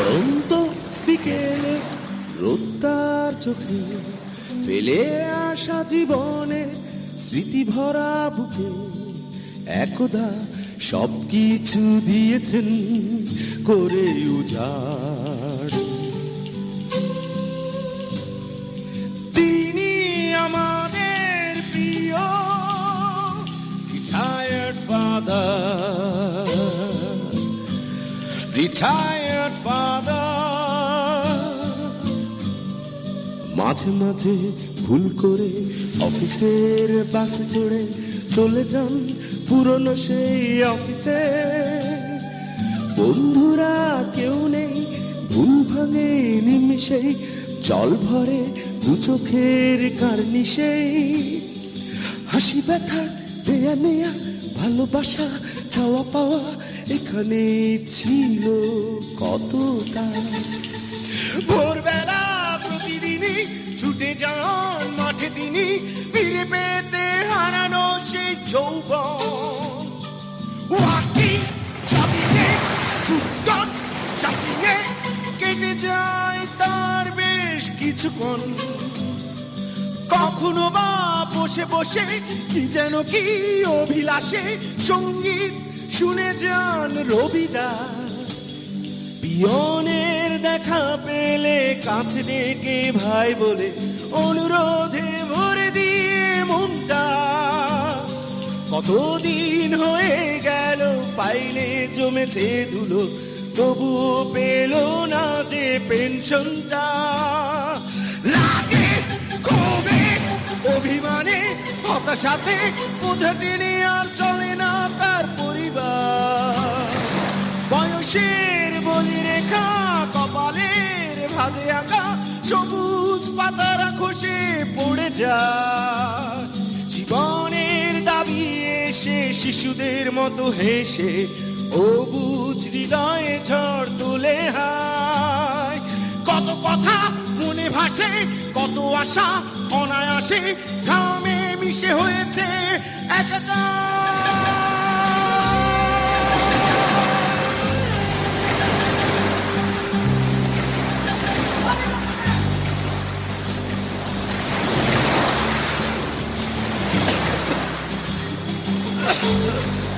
পরন্ত বিকেলে রোদ্দার চোখে ফেলে আসা জীবনে স্মৃতি ভরা বুকে একদা সব কিছু দিয়েছেন করে উজাড়। তিনি আমাদের প্রিয় retired father মাঝে মাঝে ভুল করে অফিসের বাসে চড়ে চলে যান পুরনো সেই অফিসে। বন্ধুরা কেউ নেই ভুল ভাঙে নিমিশেই জল ভরে দু চোখের কার্নিশেই। হাসি ব্যথা, দেয়া নেয়া, ভালোবাসা, চাওয়া পাওয়া এখানে ছিল কতটা। ভোরবেলা ছুটে যান মাঠে তিনি, ফিরে পেতে হারানো সেই যৌবন। চাপিয়ে কেটে যায় তার বেশ কিছুক্ষণ। কখনো বা বসে বসে কি যেন কি অভিলাষে সংগীত শুনে যান রবিদাস। পিয়নের দেখা পেলে কাছে ডেকে ভাই বলে, অনুরোধে ভরে দিয়ে মনটা। কতদিন হয়ে গেল ফাইলে জমেছে ধুলো, তবুও পেল না যে পেনশনটা। লাগে ক্ষোভে, অভিমানে, হতাশাতে, বোঝা টেনে আর চলে না তার পরিবার। বয়সের বলি রেখা ভাজে আঁকা সবুজ পাতারা খসে পড়ে যায়। জীবনের দাবি এসে শিশুদের মতো হেসে ও বুঝ হৃদয়ে ঝড় তুলে হায়। কত কথা মনে ভাসে, কত আশা অনায়াসে ঘামে মিশে হয়েছে। একাকার Ha ha ha!